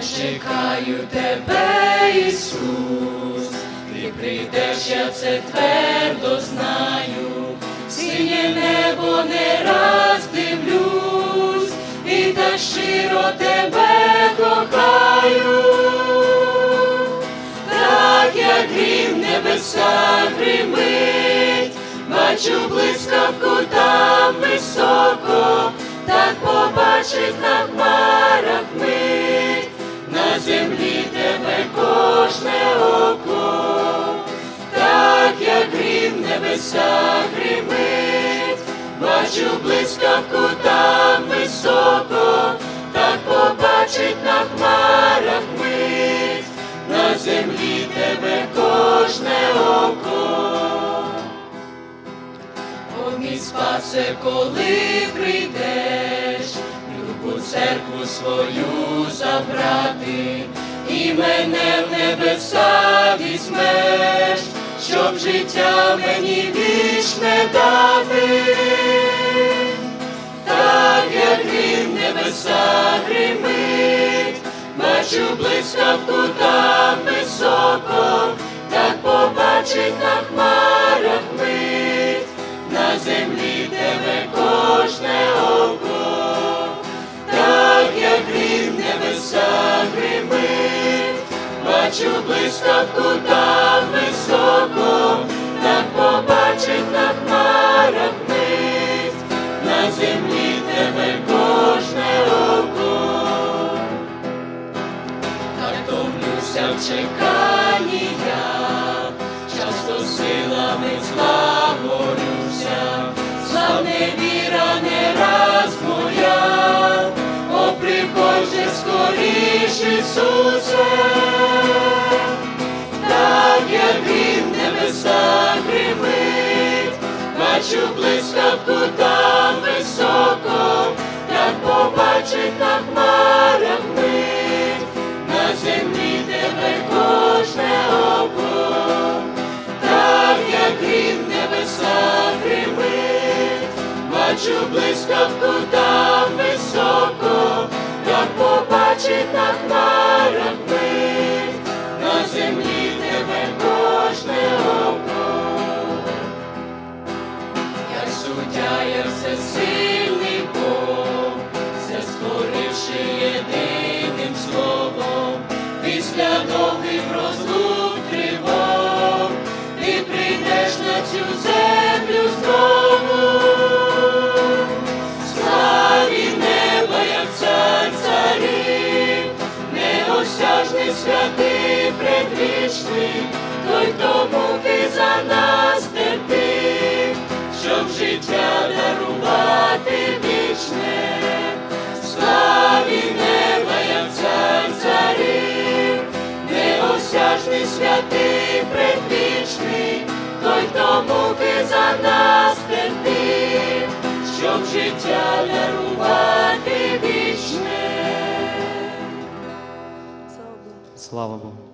чекаю тебе, Ісус, ти прийдеш, я це твердо знаю, синє небо не раз дивлюсь, і так щиро тебе кохаю, так як грім в небесах гримить, бачу блискавку там високо, так побачить на грім гримить, бачу блискавку там високо, так побачить на хмарах мить, на землі тебе кожне око. О, мій спасе, коли прийдеш, любу церкву свою забрати, і мене в небеса візьмеш, щоб життя мені вічне дати, так як грім в небеса гримить, бачу блискавку там високо, так побачить на хмарах мить, на землі тебе кожне око, так як грім небеса гримить, бачу блискавку там високо, бачу блискавку там високо, як побачить на хмарах мить, на землі тебе кожне око, так як грім в небесах гримить, бачу блискавку там високо, на хмарах на землі тебе кожне око. Як суддя, я всесильний Бог, все створивши єдиним святий предвічний, той, хто муки за нас терпів, щоб життя дарувати вічне, славі неба, як цар царів, неосяжний святий предвічний, Слава Богу.